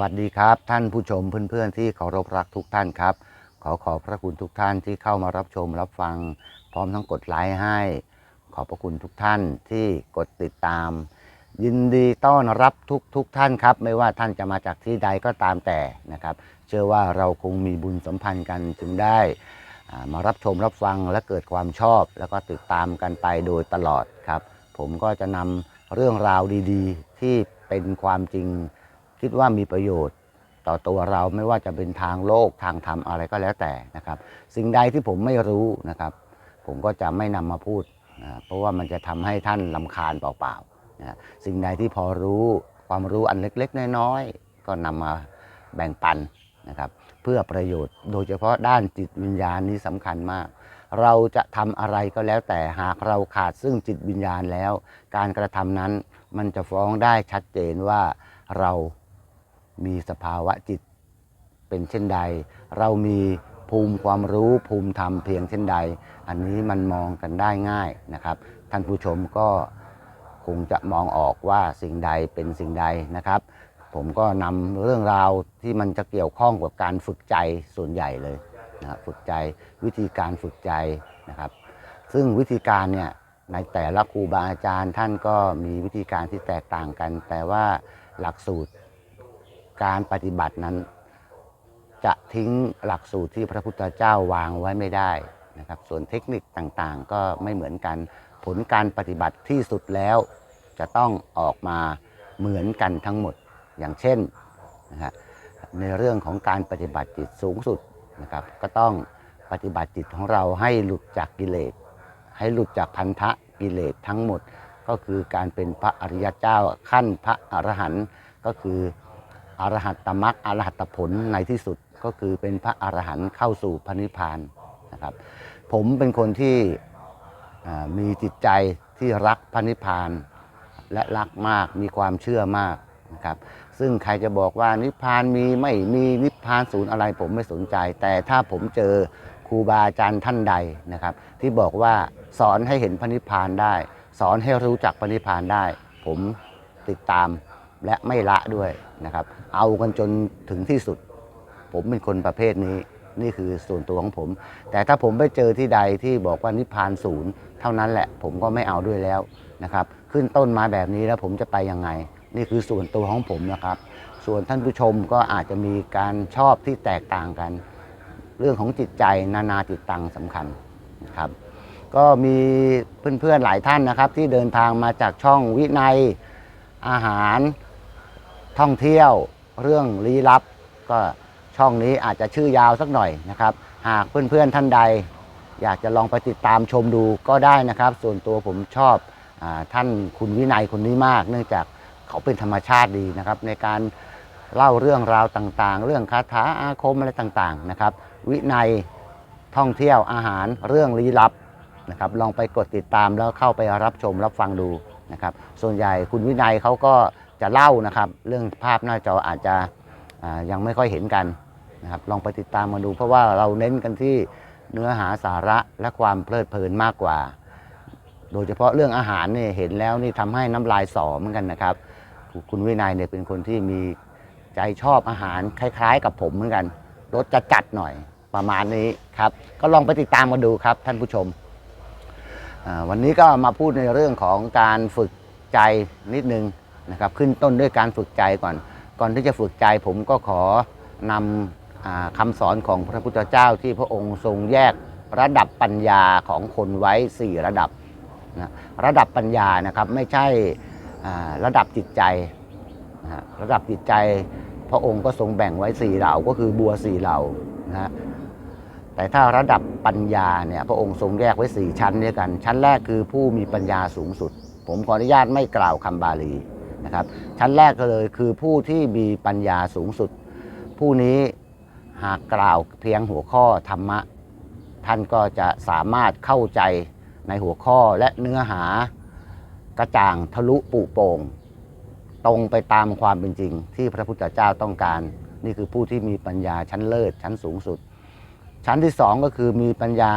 วัสดีครับ ท่านผู้ชมเพื่อนๆที่เคารพรักทุกท่านครับ ขอขอบพระคุณทุกท่านที่เข้ามารับชมรับฟัง พร้อมทั้งกดไลค์ให้ ขอบพระคุณทุกท่านที่กดติดตาม ยินดีต้อนรับทุกทุกท่านครับ ไม่ว่าท่านจะมาจากที่ใดก็ตามแต่นะครับ เชื่อว่าเราคงมีบุญสัมพันธ์กันจึงได้มารับชมรับฟังและเกิดความชอบ แล้วก็ติดตามกันไปโดยตลอดครับ ผมก็จะนำเรื่องราวดี ๆ ที่เป็นความจริง คิดว่ามีประโยชน์ต่อตัวเราไม่ว่าจะเป็นทางโลกทางธรรมอะไรก็แล้วแต่นะครับ สิ่งใดที่ผมไม่รู้นะครับ ผมก็จะไม่นำมาพูดนะเพราะว่ามันจะทำให้ท่านลำคาญเปล่าๆนะสิ่งใดที่พอรู้ความรู้อันเล็กๆ น้อยๆ ก็นำมาแบ่งปันนะครับ เพื่อประโยชน์โดยเฉพาะด้านจิตวิญญาณนี้สำคัญมาก เราจะทำอะไรก็แล้วแต่หากเราขาดซึ่งจิตวิญญาณแล้ว การกระทำนั้นมันจะฟ้องได้ชัดเจนว่าเรา มีสภาวะจิตเป็นเช่นใด เรามีภูมิความรู้ภูมิธรรมเพียงเช่นใด อันนี้มันมองกันได้ง่ายนะครับ ท่านผู้ชมก็คงจะมองออกว่าสิ่งใดเป็นสิ่งใดนะครับ ผมก็นำเรื่องราวที่มันจะเกี่ยวข้องกับการฝึกใจส่วนใหญ่เลยนะครับฝึกใจวิธีการฝึกใจนะครับ ซึ่งวิธีการเนี่ยในแต่ละครูบาอาจารย์ท่านก็มีวิธีการที่แตกต่างกัน แต่ว่าหลักสูตร การปฏิบัตินั้น จะทิ้งหลักสูตรที่พระพุทธเจ้าวางไว้ไม่ได้นะครับ ส่วนเทคนิคต่างๆ ก็ไม่เหมือนกัน ผลการปฏิบัติที่สุดแล้ว จะต้องออกมาเหมือนกันทั้งหมด อย่างเช่นนะฮะในเรื่องของการปฏิบัติจิตสูงสุดนะครับก็ต้องปฏิบัติจิตของเราให้หลุดจากกิเลส ให้หลุดจากพันธะกิเลสทั้งหมด ก็คือการเป็นพระอริยเจ้าขั้นพระอรหันต์ก็คือ อรหัตตมรรคอรหัตผลในที่สุดก็คือเป็นพระอรหันต์เข้าสู่พระนิพพานนะครับ ผมเป็นคนที่มีจิตใจที่รักพระนิพพานและรักมากมีความเชื่อมากนะครับ ซึ่งใครจะบอกว่านิพพานมีไม่มีนิพพานศูนย์อะไรผมไม่สนใจ แต่ถ้าผมเจอครูบาอาจารย์ท่านใดนะครับ ที่บอกว่าสอนให้เห็นพระนิพพานได้ สอนให้รู้จักพระนิพพานได้ ผมติดตาม และไม่ละด้วยนะครับ เอากันจนถึงที่สุด ผมเป็นคนประเภทนี้นี่คือส่วนตัวของผม แต่ถ้าผมไปเจอที่ใดที่บอกว่านิพพานศูนย์เท่านั้นแหละ ผมก็ไม่เอาด้วยแล้วนะครับ ขึ้นต้นมาแบบนี้แล้วผมจะไปยังไง นี่คือส่วนตัวของผมนะครับ ส่วนท่านผู้ชมก็อาจจะมีการชอบที่แตกต่างกัน เรื่องของจิตใจนานาจิตตังสำคัญนะครับ ก็มีเพื่อนๆหลายท่านนะครับ ที่เดินทางมาจากช่องวินัยอาหาร ท่องเที่ยวเรื่องลี้ลับ ก็ช่องนี้อาจจะชื่อยาวสักหน่อยนะครับ หากเพื่อนๆท่านใด อยากจะลองไปติดตามชมดูก็ได้นะครับ ส่วนตัวผมชอบอท่านคุณวินัยคนนี้มาก เนื่องจากเขาเป็นธรรมชาติดีนะครับ ในการเล่าเรื่องราวต่างๆ เรื่องคาถาอาคมอะไรต่างๆนะครับ วินัยท่องเที่ยวอาหารเรื่องลี้ลับนะครับ ลองไปกดติดตามแล้วเข้าไปรับชมรับฟังดูนะครับ ส่วนใหญ่คุณวินัยเขาก็ จะเล่านะครับ เรื่องภาพหน้าจออาจจะยังไม่ค่อยเห็นกันนะครับลองไปติดตามมาดู เพราะว่าเราเน้นกันที่เนื้อหาสาระและความเพลิดเพลินมากกว่า โดยเฉพาะเรื่องอาหารเนี่ยเห็นแล้วนี่ทำให้น้ำลายสอเหมือนกันนะครับ คุณวินัยเนี่ยเป็นคนที่มีใจชอบอาหารคล้ายๆ กับผมเหมือนกันรสจะจัดหน่อยประมาณนี้ครับ ก็ลองไปติดตามมาดูครับท่านผู้ชม วันนี้ก็มาพูดในเรื่องของการฝึกใจนิดนึง นะครับขึ้นต้นด้วยการฝึกใจก่อน ก่อนที่จะฝึกใจผมก็ขอนำอคำสอนของพระพุทธเจ้าที่พระองค์ทรงแยกระดับปัญญาของคนไว้ 4 ระดับนะระดับปัญญานะครับไม่ใช่ระดับจิตใจนะระดับจิตใจพระองค์ก็ทรงแบ่งไว้4เหล่าก็คือบัว4เหล่านะฮะแต่ถ้าระดับปัญญาเนี่ยพระองค์ทรงแยกไว้4ชั้นด้วยกัน ชั้นแรกคือผู้มีปัญญาสูงสุด ผมขออนุญาตไม่กล่าวคำบาลี นะครับ ชั้นแรกก็เลยคือผู้ที่มีปัญญาสูงสุด ผู้นี้หากกล่าวเพียงหัวข้อธรรมะ ท่านก็จะสามารถเข้าใจในหัวข้อและเนื้อหากระจ่างทะลุปุโป่งตรงไปตามความเป็นจริง ที่พระพุทธเจ้าต้องการ นี่คือผู้ที่มีปัญญาชั้นเลิศชั้นสูงสุด ชั้นที่สองก็คือมีปัญญา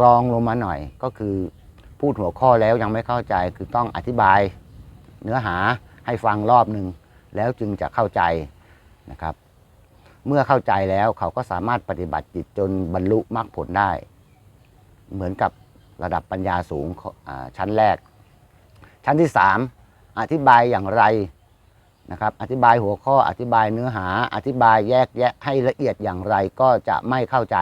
รองลงมาหน่อยก็คือพูดหัวข้อแล้วยังไม่เข้าใจคือต้องอธิบาย เนื้อหาให้ฟังรอบหนึ่งแล้วจึงจะเข้าใจนะครับ เมื่อเข้าใจแล้วเขาก็สามารถปฏิบัติจิตจนบรรลุมรรคผลได้ เหมือนกับระดับปัญญาสูงชั้นแรก ชั้นที่สามอธิบายอย่างไรนะครับ อธิบายหัวข้ออธิบายเนื้อหา อธิบายแยกแยะให้ละเอียดอย่างไรก็จะไม่เข้าใจ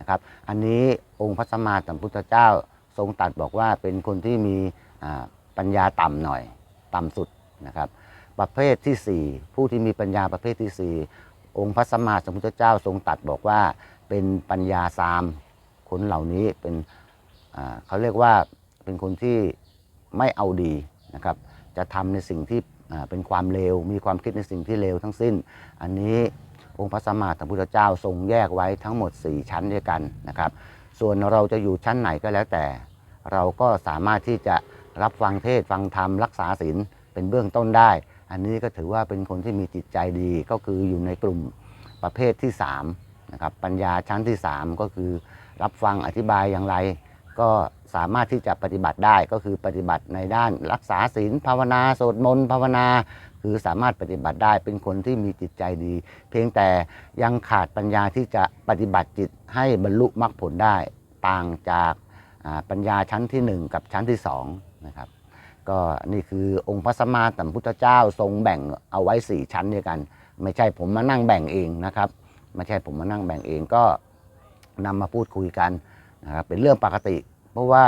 นะครับ อันนี้องค์พระสัมมาสัมพุทธเจ้าทรงตรัดบอกว่าเป็นคนที่มีปัญญาต่ำหน่อย ต่ำสุดนะครับ ประเภทที่สี่ผู้ที่มีปัญญาประเภทที่สี่องค์พระสัมมาสัมพุทธเจ้าทรงตัดบอกว่าเป็นปัญญาสามคนเหล่านี้เป็นเขาเรียกว่าเป็นคนที่ไม่เอาดีนะครับ จะทำในสิ่งที่เป็นความเลว มีความคิดในสิ่งที่เลวทั้งสิ้น อันนี้องค์พระสัมมาสัมพุทธเจ้าทรงแยกไว้ทั้งหมด 4 ชั้นด้วยกันนะครับ ส่วนเราจะอยู่ชั้นไหนก็แล้วแต่ เราก็สามารถที่จะ รับฟังเทศฟังธรรมรักษาศีลเป็นเบื้องต้นได้ อันนี้ก็ถือว่าเป็นคนที่มีจิตใจดีก็คืออยู่ในกลุ่มประเภทที่3นะครับปัญญาชั้นที่ 3 ก็คือ รับฟังอธิบายอย่างไร ก็สามารถที่จะปฏิบัติได้ก็คือปฏิบัติในด้านรักษาศีลภาวนาสวดมนต์ภาวนา คือสามารถปฏิบัติได้เป็นคนที่มีจิตใจดี เพียงแต่ยังขาดปัญญาที่จะปฏิบัติจิตให้บรรลุมรรคผลได้ต่างจากปัญญาชั้นทีหนึ่1 กับชั้นที่ 2 นะครับ ก็นี่คือองค์พระสัมมาสัมพุทธเจ้าทรงแบ่งเอาไว้ 4 ชั้นด้วยกัน ไม่ใช่ผมมานั่งแบ่งเองนะครับ ไม่ใช่ผมมานั่งแบ่งเองก็นำมาพูดคุยกันนะครับเป็นเรื่องปกติ เพราะว่า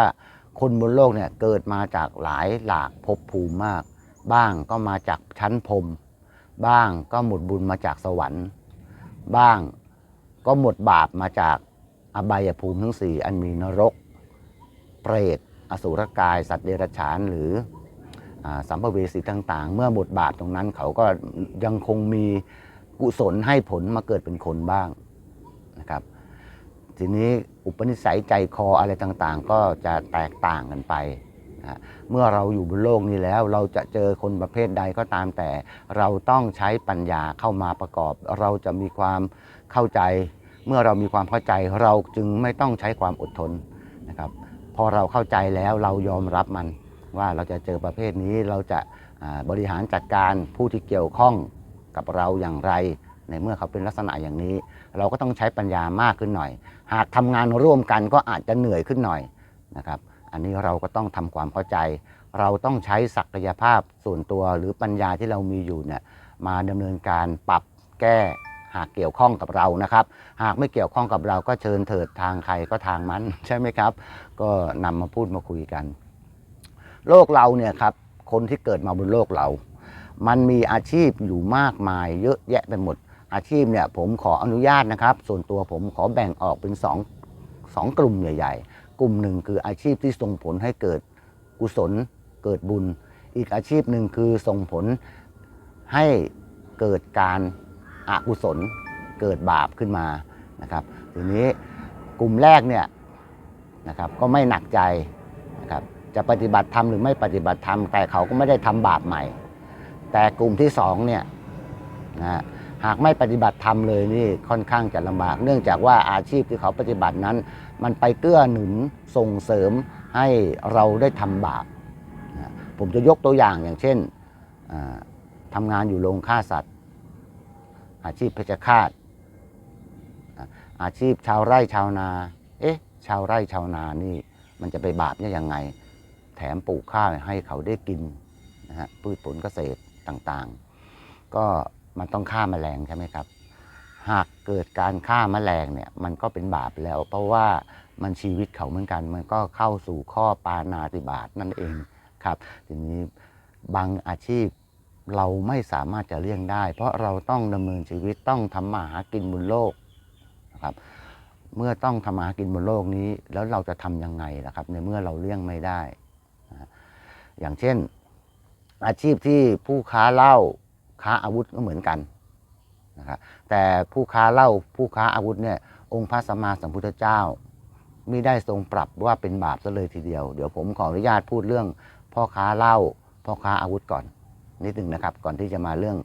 คนบนโลกเนี่ยเกิดมาจากหลายหลากภพภูมิมาก บ้างก็มาจากชั้นพรมบ้างก็หมดบุญมาจากสวรรค์ บ้างก็หมดบาปมาจากอบายภูมิทั้งสี่อันมีนรก เปรต อสุรกาย สัตว์เดรัจฉานหรืออสัมภเวสีต่างๆ เมื่อหมดบาปตรงนั้นเขาก็ยังคงมีกุศลให้ผลมาเกิดเป็นคนบ้างนะครับ ทีนี้อุปนิสัยใจคออะไรต่างๆ ก็จะแตกต่างกันไปนะเมื่อเราอยู่บนโลกนี้แล้วเราจะเจอคนประเภทใดก็ตามแต่ เราต้องใช้ปัญญาเข้ามาประกอบ เราจะมีความเข้าใจ เมื่อเรามีความเข้าใจเราจึงไม่ต้องใช้ความอดทนนะครับ พอเราเข้าใจแล้วเรายอมรับมัน ว่าเราจะเจอประเภทนี้เราจะบริหารจัดการผู้ที่เกี่ยวข้องกับเราอย่างไร ในเมื่อเขาเป็นลักษณะอย่างนี้ เราก็ต้องใช้ปัญญามากขึ้นหน่อย หากทำงานร่วมกันก็อาจจะเหนื่อยขึ้นหน่อยนะครับ อันนี้เราก็ต้องทำความเข้าใจ เราต้องใช้ศักยภาพส่วนตัวหรือปัญญาที่เรามีอยู่เนี่ยมาดำเนินการปรับแก้ หากเกี่ยวข้องกับเรานะครับ หากไม่เกี่ยวข้องกับเราก็เชิญเถิดทางใครก็ทางมันใช่ไหมครับ ก็นำมาพูดมาคุยกัน โลกเราเนี่ยครับคนที่เกิดมาบนโลกเรา มันมีอาชีพอยู่มากมายเยอะแยะไปหมด อาชีพเนี่ยผมขออนุญาตนะครับ ส่วนตัวผมขอแบ่งออกเป็นสองสองกลุ่มใหญ่ ๆ กลุ่มหนึ่งคืออาชีพที่ส่งผลให้เกิดกุศลเกิดบุญ อีกอาชีพหนึ่งคือส่งผลให้เกิดการ อกุศลเกิดบาปขึ้นมานะครับทีนี้กลุ่มแรกเนี่ยนะครับก็ไม่หนักใจนะครับจะปฏิบัติธรรมหรือไม่ปฏิบัติธรรมแต่เขาก็ไม่ได้ทำบาปใหม่ แต่กลุ่มที่สองเนี่ยนะฮะหากไม่ปฏิบัติธรรมเลยนี่ค่อนข้างจะลำบาก เนื่องจากว่าอาชีพที่เขาปฏิบัตินั้น มันไปเกื้อหนุนส่งเสริมให้เราได้ทำบาปนะผมจะยกตัวอย่างอย่างเช่นอ่าทำงานอยู่โรงฆ่าสัตว์ อาชีพเพชฌฆาตอาชีพชาวไร่ชาวนา เอ๊ะ ชาวไร่ชาวนานี่มันจะไปบาปเนี่ยยังไง แถมปลูกข้าวให้เขาได้กินนะฮะพืชผลเกษตรต่างๆ ก็มันต้องฆ่าแมลงใช่ไหมครับ หากเกิดการฆ่าแมลงเนี่ยมันก็เป็นบาปแล้ว เพราะว่ามันชีวิตเขาเหมือนกัน มันก็เข้าสู่ข้อปานาติบาตนั่นเองครับ ทีนี้บางอาชีพ เราไม่สามารถจะเลี่ยงได้ เพราะเราต้องดำเนินชีวิตต้องทำมาหากินบนโลกนะครับเมื่อต้องทำมาหากินบนโลกนี้ แล้วเราจะทำยังไงล่ะครับ ในเมื่อเราเลี่ยงไม่ได้นะอย่างเช่น อาชีพที่ผู้ค้าเหล้าค้าอาวุธก็เหมือนกันนะครับแต่ผู้ค้าเหล้าผู้ค้าอาวุธเนี่ยองค์พระสัมมาสัมพุทธเจ้าไม่ได้ทรงปรับว่าเป็นบาปซะเลยทีเดียว เดี๋ยวผมขออนุญาตพูดเรื่องพ่อค้าเหล้าพ่อค้าอาวุธก่อน นิดหนึ่งนะครับ ก่อนที่จะมาเรื่อง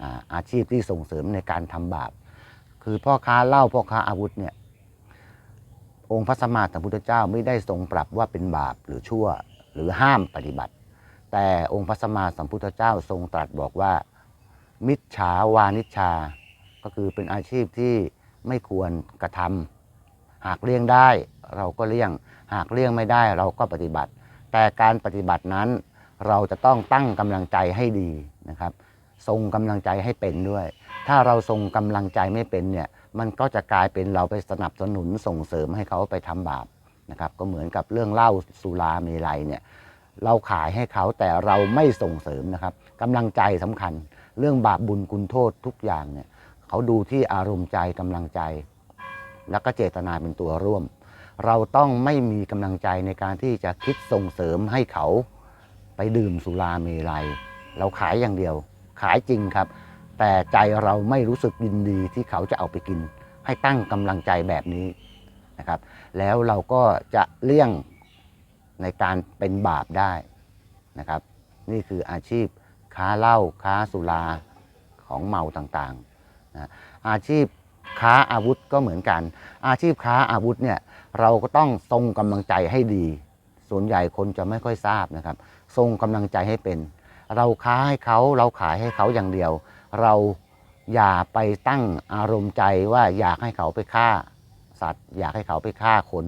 อาอาชีพที่ส่งเสริมในการทำบาป คือพ่อค้าเหล้าพ่อค้าอาวุธเนี่ยองค์พระสัมมาสัมพุทธเจ้าไม่ได้ทรงปรับว่าเป็นบาปหรือชั่วหรือห้ามปฏิบัติ แต่องค์พระสัมมาสัมพุทธเจ้าทรงตรัสบอกว่า มิจฉาวานิชชาก็คือเป็นอาชีพที่ไม่ควรกระทำหากเลี่ยงได้เราก็เลี่ยง หากเลี่ยงไม่ได้เราก็ปฏิบัติ แต่การปฏิบัตินั้น เราจะต้องตั้งกำลังใจให้ดีนะครับ ทรงกำลังใจให้เป็นด้วย ถ้าเราทรงกำลังใจไม่เป็นเนี่ยมันก็จะกลายเป็นเราไปสนับสนุนส่งเสริมให้เขาไปทำบาปนะครับ ก็เหมือนกับเรื่องเหล้าสุราเมลัยเนี่ยเราขายให้เขาแต่เราไม่ส่งเสริมนะครับกำลังใจสำคัญ เรื่องบาปบุญคุณโทษทุกอย่างเนี่ยเขาดูที่อารมณ์ใจกำลังใจ แล้วก็เจตนาเป็นตัวร่วม เราต้องไม่มีกำลังใจในการที่จะคิดส่งเสริมให้เขา ไปดื่มสุราเมลัย เราขายอย่างเดียว ขายจริงครับ แต่ใจเราไม่รู้สึกยินดีที่เขาจะเอาไปกิน ให้ตั้งกำลังใจแบบนี้นะครับ แล้วเราก็จะเลี่ยงในการเป็นบาปได้นะครับ นี่คืออาชีพค้าเหล้าค้าสุราของเมาต่างๆนะอาชีพค้าอาวุธก็เหมือนกัน อาชีพค้าอาวุธเนี่ยเราก็ต้องทรงกำลังใจให้ดี ส่วนใหญ่คนจะไม่ค่อยทราบนะครับ ทรงกำลังใจให้เป็น เราค้าให้เขาเราขายให้เขาอย่างเดียว เราอย่าไปตั้งอารมณ์ใจว่าอยากให้เขาไปฆ่า สัตว์ อยากให้เขาไปฆ่าคน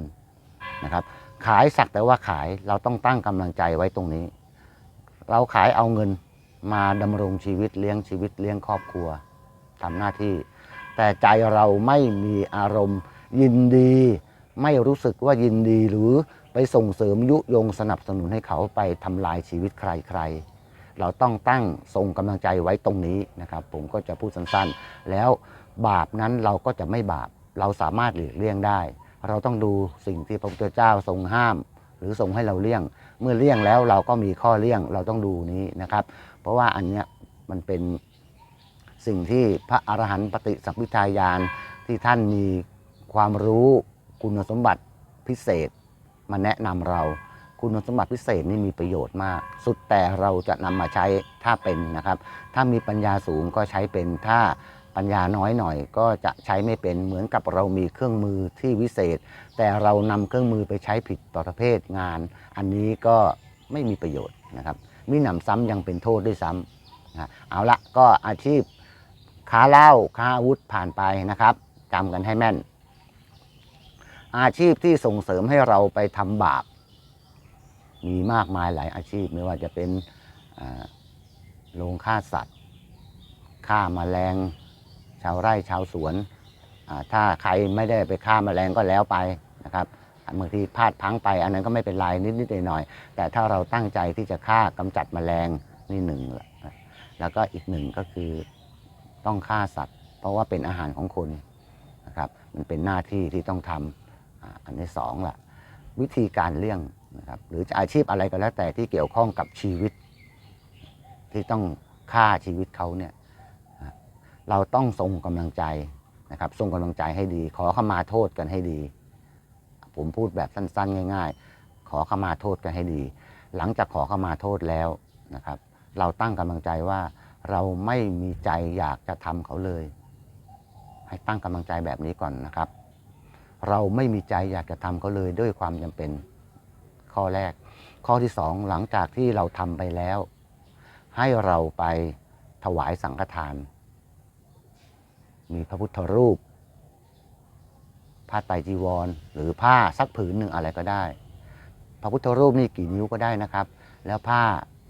นะครับ ขายสักแต่ว่าขายเราต้องตั้งกำลังใจไว้ตรงนี้ เราขายเอาเงินมาดำรงชีวิตเลี้ยงชีวิตเลี้ยงครอบครัวทำหน้าที่ แต่ใจเราไม่มีอารมณ์ยินดี ไม่รู้สึกว่ายินดีหรือ ไปส่งเสริมยุยงสนับสนุนให้เขาไปทำลายชีวิตใครๆ เราต้องตั้งทรงกำลังใจไว้ตรงนี้นะครับ ผมก็จะพูดสั้นๆ แล้วบาปนั้นเราก็จะไม่บาป เราสามารถหลีกเลี่ยงได้ เราต้องดูสิ่งที่พระพุทธเจ้าทรงห้าม หรือทรงให้เราเลี่ยง เมื่อเลี่ยงแล้วเราก็มีข้อเลี่ยงเราต้องดูนี้นะครับ เพราะว่าอันเนี้ยมันเป็นสิ่งที่พระอรหันต์ปฏิสัมพิทายานที่ท่านมีความรู้คุณสมบัติพิเศษ มาแนะนำเราคุณสมบัติพิเศษนี่มีประโยชน์มาก สุดแต่เราจะนำมาใช้ถ้าเป็นนะครับ ถ้ามีปัญญาสูงก็ใช้เป็น ถ้าปัญญาน้อยหน่อย ก็จะใช้ไม่เป็น เหมือนกับเรามีเครื่องมือที่วิเศษ แต่เรานำเครื่องมือไปใช้ผิดประเภทงาน อันนี้ก็ไม่มีประโยชน์นะครับมิหนำซ้ำยังเป็นโทษด้วยซ้ำนะเอาละก็อาชีพค้าเหล้าค้าอาวุธผ่านไปนะครับจำกันให้แม่น อาชีพที่ส่งเสริมให้เราไปทำบาป มีมากมายหลายอาชีพไม่ว่าจะเป็นโรงฆ่าสัตว์ฆ่ามาแมลง ชาวไร่ชาวสวน ถ้าใครไม่ได้ไปฆ่ามาแมลงก็แล้วไปนะครับบางทีพลาดพังไป อันนั้นก็ไม่เป็นไรนิดๆหน่อยๆแต่ถ้าเราตั้งใจที่จะฆ่ากำจัดแมลงนี่หนึ่งลแล้วก็อีกหนึ่งก็คือต้องฆ่าสัตว์ เพราะว่าเป็นอาหารของคนนะครับมันเป็นหน้าที่ที่ต้องทำอ่า อันที่สองละวิธีการเลี่ยงนะครับหรืออาชีพอะไรก็แล้วแต่ที่เกี่ยวข้องกับชีวิต ที่ต้องฆ่าชีวิตเขาเนี่ยเราต้องทรงกำลังใจนะครับทรงกำลังใจให้ดี ขอขมาโทษกันให้ดี ผมพูดแบบสั้นๆ ง่าย ๆ ขอขมาโทษกันให้ดี หลังจากขอขมาโทษแล้วนะครับ เราตั้งกำลังใจว่าเราไม่มีใจอยากจะทำเขาเลย ให้ตั้งกำลังใจแบบนี้ก่อนนะครับ เราไม่มีใจอยากจะทำเขาเลยด้วยความจำเป็น ข้อแรก ข้อที่สองหลังจากที่เราทำไปแล้ว ให้เราไปถวายสังฆทาน มีพระพุทธรูปผ้าไตรจีวร หรือผ้าสักผืนหนึ่งอะไรก็ได้ พระพุทธรูปนี่กี่นิ้วก็ได้นะครับ แล้วผ้า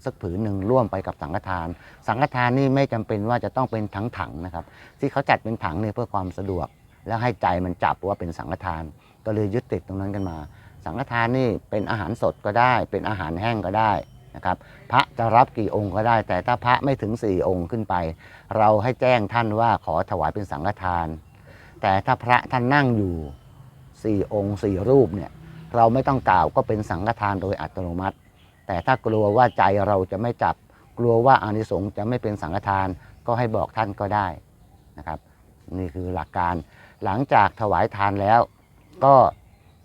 สักผืนหนึ่งร่วมไปกับสังฆทาน สังฆทานนี่ไม่จำเป็นว่าจะต้องเป็นถังๆนะครับ ที่เขาจัดเป็นถังเนี่ยเพื่อความสะดวก แล้วให้ใจมันจับว่าเป็นสังฆทาน ก็เลยยึดติดตรงนั้นกันมา สังฆทานนี่เป็นอาหารสดก็ได้ เป็นอาหารแห้งก็ได้นะครับพระจะรับกี่องค์ก็ได้ แต่ถ้าพระไม่ถึง 4 องค์ขึ้นไป เราให้แจ้งท่านว่าขอถวายเป็นสังฆทาน แต่ถ้าพระท่านนั่งอยู่ 4 องค์ 4 รูปเนี่ยเราไม่ต้องกล่าวก็เป็นสังฆทานโดยอัตโนมัติ แต่ถ้ากลัวว่าใจเราจะไม่จับ กลัวว่าอานิสงส์จะไม่เป็นสังฆทานก็ให้บอกท่านก็ได้นะครับ นี่คือหลักการ หลังจากถวายทานแล้ว ก็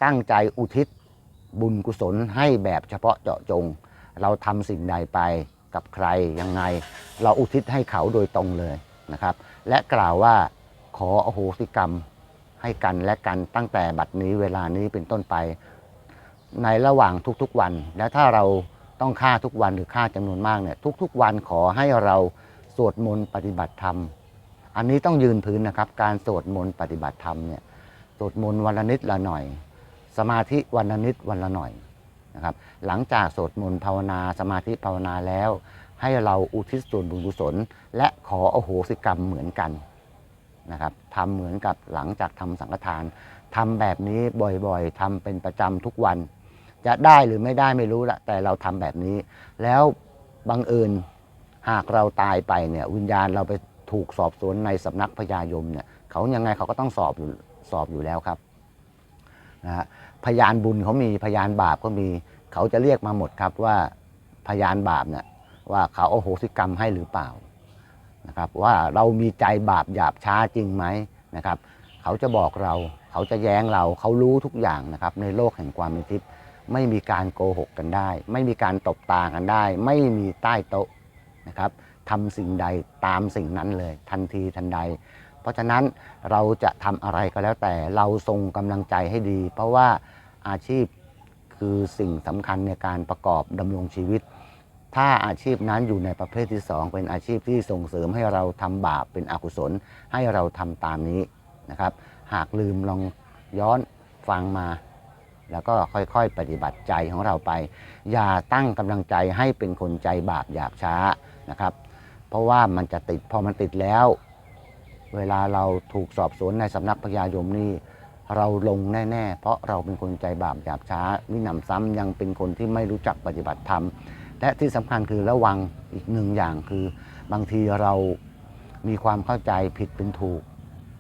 ตั้งใจอุทิศบุญกุศลให้แบบเฉพาะเจาะจง เราทำสิ่งใดไปกับใครยังไง เราอุทิศให้เขาโดยตรงเลยนะครับ และกล่าวว่าขออโหสิกรรมให้กันและกันตั้งแต่บัดนี้เวลานี้เป็นต้นไป ในระหว่างทุกๆวัน และถ้าเราต้องฆ่าทุกวันหรือฆ่าจำนวนมากเนี่ยทุกๆวันขอให้เราสวดมนต์ปฏิบัติธรรม อันนี้ต้องยืนพื้นนะครับ การสวดมนต์ปฏิบัติธรรมเนี่ยสวดมนต์วันละนิดละหน่อย สมาธิวันละนิดวันละหน่อยนะครับ หลังจากสวดมนต์ภาวนาสมาธิภาวนาแล้ว ให้เราอุทิศส่วนบุญกุศล และขออโหสิกรรมเหมือนกันนะครับทำเหมือนกับหลังจากทำสังฆทานทำแบบนี้บ่อยๆทำเป็นประจำทุกวัน จะได้หรือไม่ได้ไม่รู้ละแต่เราทำแบบนี้ แล้วบังเอิญหากเราตายไปเนี่ยวิญญาณเราไป ถูกสอบสวนในสำนักพญายมเนี่ยเขายังไงเขาก็ต้องสอบอยู่สอบอยู่แล้วครับนะฮะพยานบุญเขามีพยานบาปก็มี เขาจะเรียกมาหมดครับว่าพยานบาปเนี่ยว่าเขาโอโหสิกรรมให้หรือเปล่านะครับว่าเรามีใจบาปหยาบช้าจริงไหมนะครับเขาจะบอกเรา เขาจะแย้งเราเขารู้ทุกอย่างนะครับในโลกแห่งความเป็นทิพย์ไม่มีการโกหกกันได้ ไม่มีการตบตากันได้ ไม่มีใต้โต๊ะนะครับ ทำสิ่งใดตามสิ่งนั้นเลย ทันทีทันใด เพราะฉะนั้นเราจะทำอะไรก็แล้วแต่เราทรงกำลังใจให้ดี เพราะว่าอาชีพคือสิ่งสำคัญในการประกอบดำรงชีวิต ถ้าอาชีพนั้นอยู่ในประเภทที่สองเป็นอาชีพที่ส่งเสริมให้เราทำบาปเป็นอกุศล ให้เราทำตามนี้นะครับ หากลืมลองย้อนฟังมา แล้วก็ค่อยๆ ปฏิบัติใจของเราไป อย่าตั้งกำลังใจให้เป็นคนใจบาปหยาบช้านะครับ เพราะว่ามันจะติดพอมันติดแล้ว เวลาเราถูกสอบสวนในสำนักพญายมนี่เราลงแน่ ๆ เพราะเราเป็นคนใจบาปหยาบช้ามิหนำซ้ำยังเป็นคนที่ไม่รู้จักปฏิบัติธรรม และที่สำคัญคือระวังอีกหนึ่งอย่างคือ บางทีเรามีความเข้าใจผิดเป็นถูก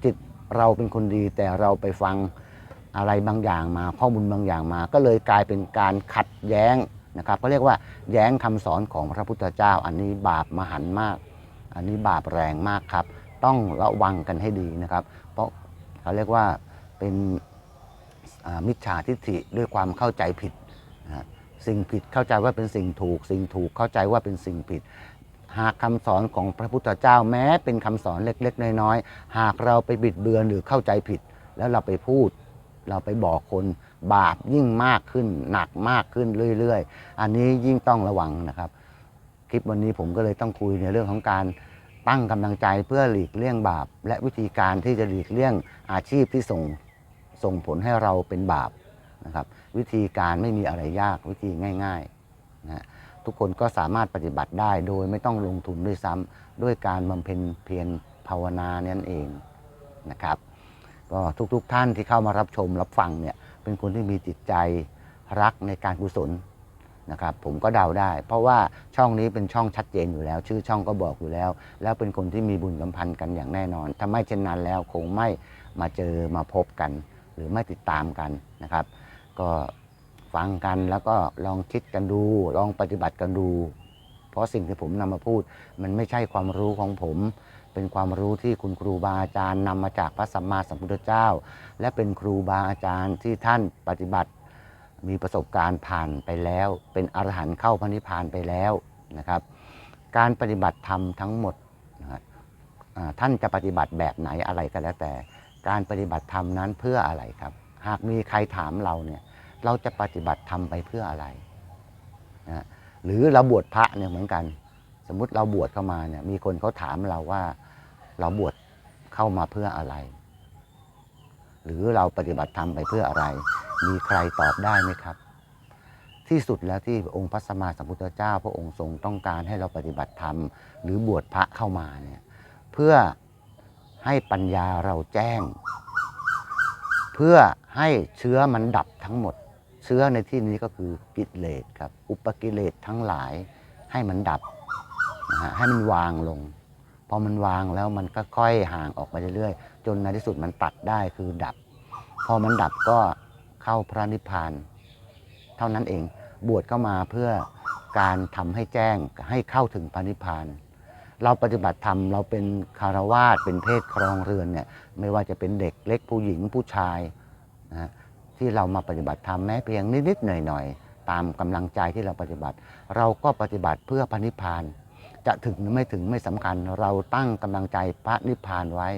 จิตเราเป็นคนดีแต่เราไปฟังอะไรบางอย่างมา ข้อมูลบางอย่างมา ก็เลยกลายเป็นการขัดแย้ง นะครับเขาเรียกว่าแย้งคำสอนของพระพุทธเจ้า อันนี้บาปมหันมาก อันนี้บาปแรงมากครับ ต้องระวังกันให้ดีนะครับ เพราะเขาเรียกว่าเป็นมิจฉาทิฏฐิด้วยความเข้าใจผิด สิ่งผิดเข้าใจว่าเป็นสิ่งถูก สิ่งถูกเข้าใจว่าเป็นสิ่งผิด หากคำสอนของพระพุทธเจ้าแม้เป็นคำสอนเล็ก ๆ น้อยๆหากเราไปบิดเบือนหรือเข้าใจผิด แล้วเราไปพูด เราไปบอกคน บาปยิ่งมากขึ้น หนักมากขึ้นเรื่อยๆ อันนี้ยิ่งต้องระวังนะครับ คลิปวันนี้ผมก็เลยต้องคุยในเรื่องของการตั้งกำลังใจเพื่อหลีกเลี่ยงบาป และวิธีการที่จะหลีกเลี่ยงอาชีพที่ส่งส่งผลให้เราเป็นบาปนะครับวิธีการไม่มีอะไรยากวิธีง่ายๆนะทุกคนก็สามารถปฏิบัติได้โดยไม่ต้องลงทุนด้วยซ้ำด้วยการบำเพ็ญเพียรภาวนานั่นเองนะครับก็ทุกๆทท่านที่เข้ามารับชมรับฟังเนี่ย เป็นคนที่มีจิตใจรักในการกุศลนะครับผมก็เดาได้ เพราะว่าช่องนี้เป็นช่องชัดเจนอยู่แล้ว ชื่อช่องก็บอกอยู่แล้ว แล้วเป็นคนที่มีบุญสัมพันธ์กันอย่างแน่นอน ถ้าไม่เช่นนั้นแล้วคงไม่มาเจอมาพบกัน หรือไม่ติดตามกันนะครับ ก็ฟังกันแล้วก็ลองคิดกันดู ลองปฏิบัติกันดู เพราะสิ่งที่ผมนำมาพูด มันไม่ใช่ความรู้ของผม เป็นความรู้ที่คุณครูบาอาจารย์นำมาจากพระสัมมาสัมพุทธเจ้า และเป็นครูบาอาจารย์ที่ท่านปฏิบัติ มีประสบการณ์ผ่านไปแล้ว เป็นอรหันต์เข้าพระนิพพานไปแล้วนะครับ การปฏิบัติธรรมทั้งหมดนะครับท่านจะปฏิบัติแบบไหนอะไรก็แล้วแต่ การปฏิบัติธรรมนั้นเพื่ออะไรครับ หากมีใครถามเราเนี่ยเราจะปฏิบัติธรรมไปเพื่ออะไรนะหรือเราบวชพระเนี่ยเหมือนกัน สมมุติเราบวชเข้ามาเนี่ยมีคนเขาถามเราว่าเราบวชเข้ามาเพื่ออะไร หรือเราปฏิบัติธรรมไปเพื่ออะไร มีใครตอบได้ไหมครับ ที่สุดแล้วที่องค์พระสัมมาสัมพุทธเจ้า พระองค์ทรงต้องการให้เราปฏิบัติธรรม หรือบวชพระเข้ามาเนี่ยเพื่อให้ปัญญาเราแจ้ง เพื่อให้เชื้อมันดับทั้งหมด เชื้อในที่นี้ก็คือกิเลสครับ อุปกิเลสทั้งหลายให้มันดับ นะฮะให้มันวางลง พอมันวางแล้วมันก็ค่อยห่างออกไปเรื่อยๆ จนในที่สุดมันตัดได้คือดับ พอมันดับก็เข้าพระนิพพาน เท่านั้นเองบวชเข้ามาเพื่อการทำให้แจ้งให้เข้าถึงพระนิพพานเราปฏิบัติธรรมเราเป็นคารวาสเป็นเพศครองเรือนเนี่ยไม่ว่าจะเป็นเด็กเล็กผู้หญิงผู้ชายนะที่เรามาปฏิบัติธรรมแม้เพียงนิดๆหน่อยๆตามกำลังใจที่เราปฏิบัติ เราก็ปฏิบัติเพื่อพระนิพพาน จะถึงหรือไม่ถึงไม่สำคัญ เราตั้งกำลังใจพระนิพพานไว้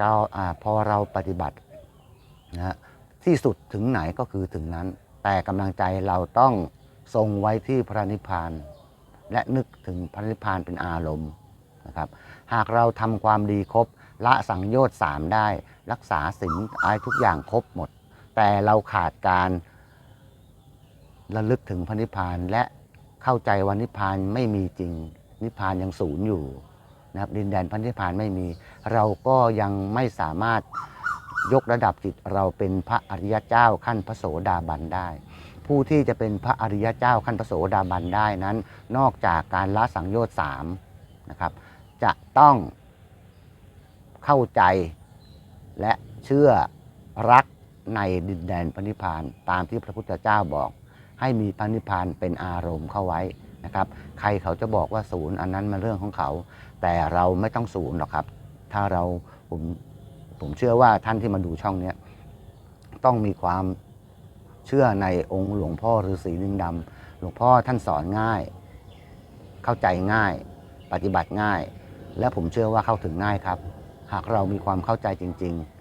ก็อ่าพอเราปฏิบัตินะที่สุดถึงไหนก็คือถึงนั้น แต่กำลังใจเราต้องทรงไว้ที่พระนิพพาน และนึกถึงพระนิพพานเป็นอารมณ์นะครับ หากเราทำความดีครบละสังโยชน์สามได้ รักษาศีลอะไรทุกอย่างครบหมด แต่เราขาดการระลึกถึงพระนิพพานและ เข้าใจว่านิพพานไม่มีจริง นิพพานยังศูนย์อยู่นะครับดินแดนพระนิพานไม่มี เราก็ยังไม่สามารถยกระดับจิตเราเป็นพระอริยเจ้าขั้นพระโสดาบันได้ ผู้ที่จะเป็นพระอริยเจ้าขั้นพระโสดาบันได้นั้น นอกจากการละสังโยชน์สามนะครับจะต้องเข้าใจและเชื่อรักในดินแดนพระนิพพานตามที่พระพุทธเจ้าบอก ให้มีพระนิพพานเป็นอารมณ์เข้าไว้นะครับ ใครเขาจะบอกว่าศูนย์อันนั้นมันเรื่องของเขา แต่เราไม่ต้องศูนย์หรอกครับ ถ้าเราผมผมเชื่อว่าท่านที่มาดูช่องเนี้ยต้องมีความเชื่อในองค์หลวงพ่อฤาษีลิงดำหลวงพ่อท่านสอนง่าย เข้าใจง่าย ปฏิบัติง่าย และผมเชื่อว่าเข้าถึงง่ายครับ หากเรามีความเข้าใจจริง ๆ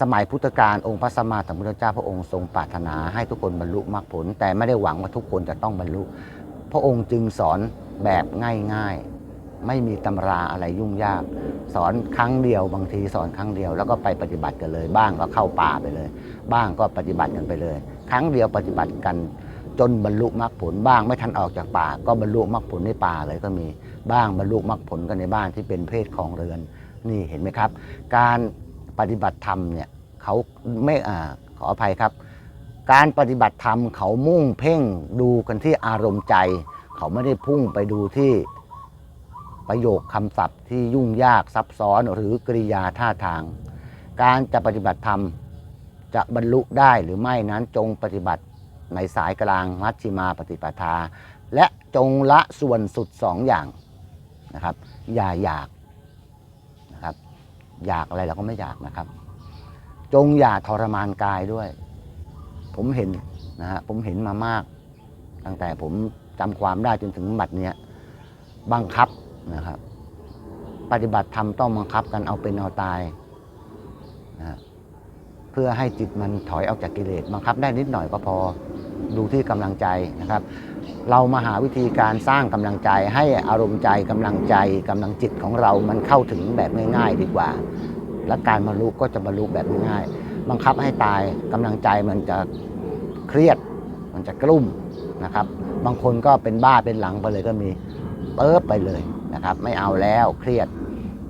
สมัยพุทธกาลองค์พระสัมมาสัมพุทธเจ้าพระองค์ทรงปรารถนาให้ทุกคนบรรลุมรรคผล แต่ไม่ได้หวังว่าทุกคนจะต้องบรรลุ พระองค์จึงสอนแบบง่ายๆ ไม่มีตำราอะไรยุ่งยาก สอนครั้งเดียวบางทีสอนครั้งเดียวแล้วก็ไปปฏิบัติกันเลย บ้างก็เข้าป่าไปเลย บ้างก็ปฏิบัติกันไปเลย ครั้งเดียวปฏิบัติกันจนบรรลุมรรคผลบ้างไม่ทันออกจากป่า ก็บรรลุมรรคผลในป่าเลยก็มีบ้างบรรลุมรรคผลกันในบ้านที่เป็นเพศของเรือน นี่เห็นไหมครับ การ ปฏิบัติธรรมเนี่ยเขาไม่อ่าขออภัยครับ การปฏิบัติธรรมเขามุ่งเพ่งดูกันที่อารมณ์ใจ เขาไม่ได้พุ่งไปดูที่ประโยคคำศัพท์ที่ยุ่งยากซับซ้อนหรือกริยาท่าทาง การจะปฏิบัติธรรมจะบรรลุได้หรือไม่นั้นจงปฏิบัติในสายกลางมัชฌิมาปฏิปทา และจงละส่วนสุดสองอย่างนะครับ อย่าอยาก อยากอะไรเราก็ไม่อยากนะครับ จงอย่าทรมานกายด้วย ผมเห็นนะฮะผมเห็นมามาก ตั้งแต่ผมจำความได้จนถึงบัดเนี้ยบังคับนะครับ ปฏิบัติธรรมต้องบังคับกันเอาเป็นเอาตายนะฮะเพื่อให้จิตมันถอยออกจากกิเลสบังคับได้นิดหน่อยก็พอดูที่กำลังใจนะครับ เรามาหาวิธีการสร้างกำลังใจ ให้อารมณ์ใจกำลังใจกำลังจิตของเรามันเข้าถึงแบบง่าย ๆ ดีกว่า และการบรรลุก็จะบรรลุแบบง่ายๆบังคับให้ตายกำลังใจมันจะเครียด มันจะกลุ้มนะครับ บางคนก็เป็นบ้าเป็นหลังไปเลยก็มีเปิบไปเลยนะครับ ไม่เอาแล้วเครียด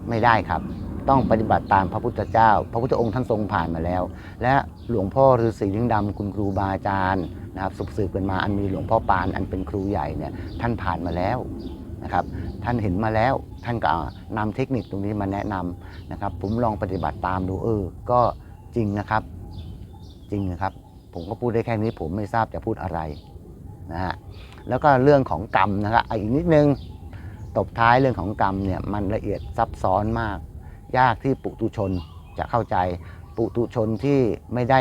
ไม่ได้ครับ ต้องปฏิบัติตามพระพุทธเจ้า พระพุทธองค์ท่านทรงผ่านมาแล้ว และหลวงพ่อฤาษีลิงดำคุณครูบาอาจารย์ นะครับสืบสืบกันมาอันมีหลวงพ่อปานอันเป็นครูใหญ่เนี่ยท่านผ่านมาแล้วนะครับท่านเห็นมาแล้วท่านก็นำเทคนิคตรงนี้มาแนะนำนะครับ ผมลองปฏิบัติตามดูเออก็จริงนะครับ จริงนะครับ ผมก็พูดได้แค่นี้ผมไม่ทราบจะพูดอะไรนะฮะแล้วก็เรื่องของกรรมนะครับอีกนิดนึงตบท้ายเรื่องของกรรมเนี่ยมันละเอียดซับซ้อนมาก ยากที่ปุตุชนจะเข้าใจปุตุชนที่ไม่ได้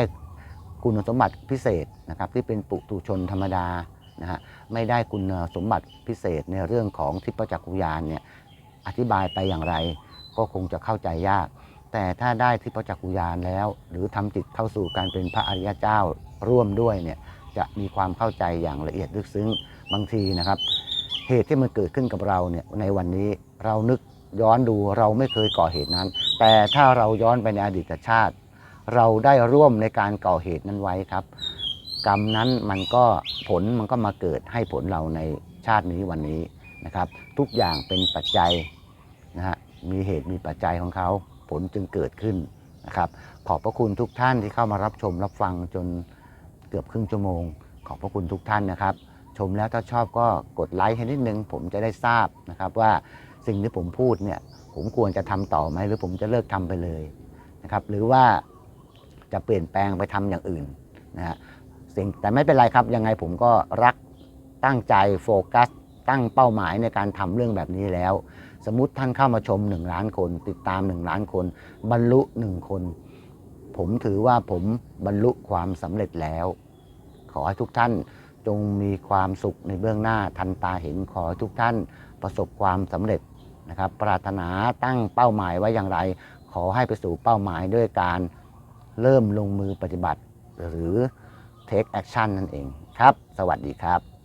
คุณสมบัติพิเศษนะครับที่เป็นปุตุชนธรรมดานะฮะไม่ได้คุณสมบัติพิเศษในเรื่องของทิพจักขุยานเนี่ยอธิบายไปอย่างไร ก็คงจะเข้าใจยาก แต่ถ้าได้ทิพจักขุยานแล้ว หรือทำจิตเข้าสู่การเป็นพระอริยเจ้าร่วมด้วยเนี่ยจะมีความเข้าใจอย่างละเอียดลึกซึ้งบางทีนะครับ เหตุที่มันเกิดขึ้นกับเราเนี่ยในวันนี้เรานึกย้อนดูเราไม่เคยก่อเหตุนั้น แต่ถ้าเราย้อนไปในอดีตชาติ เราได้ร่วมในการก่อเหตุนั้นไว้ครับ กรรมนั้นมันก็ผลมันก็มาเกิดให้ผลเราในชาตินี้วันนี้นะครับ ทุกอย่างเป็นปัจจัยนะฮะมีเหตุมีปัจจัยของเขาผลจึงเกิดขึ้นนะครับ ขอบพระคุณทุกท่านที่เข้ามารับชมรับฟังจนเกือบครึ่งชั่วโมง ขอบพระคุณทุกท่านนะครับ ชมแล้วถ้าชอบก็กดไลค์ให้นิดนึง ผมจะได้ทราบนะครับว่าสิ่งที่ผมพูดเนี่ยผมควรจะทำต่อไหมหรือผมจะเลิกทำไปเลยนะครับ หรือว่า จะเปลี่ยนแปลงไปทำอย่างอื่นนะฮะสิ่งแต่ไม่เป็นไรครับยังไงผมก็รักตั้งใจโฟกัส ตั้งเป้าหมายในการทำเรื่องแบบนี้แล้ว สมมติท่านเข้ามาชม 1 ล้านคน ติดตาม 1 ล้านคน บรรลุ 1 คน ผมถือว่าผมบรรลุความสำเร็จแล้ว ขอให้ทุกท่านจงมีความสุขในเบื้องหน้าทันตาเห็นขอให้ทุกท่านประสบความสำเร็จนะครับ ปรารถนาตั้งเป้าหมายไว้อย่างไร ขอให้ไปสู่เป้าหมายด้วยการ เริ่มลงมือปฏิบัติ หรือ take action นั่นเองครับ สวัสดีครับ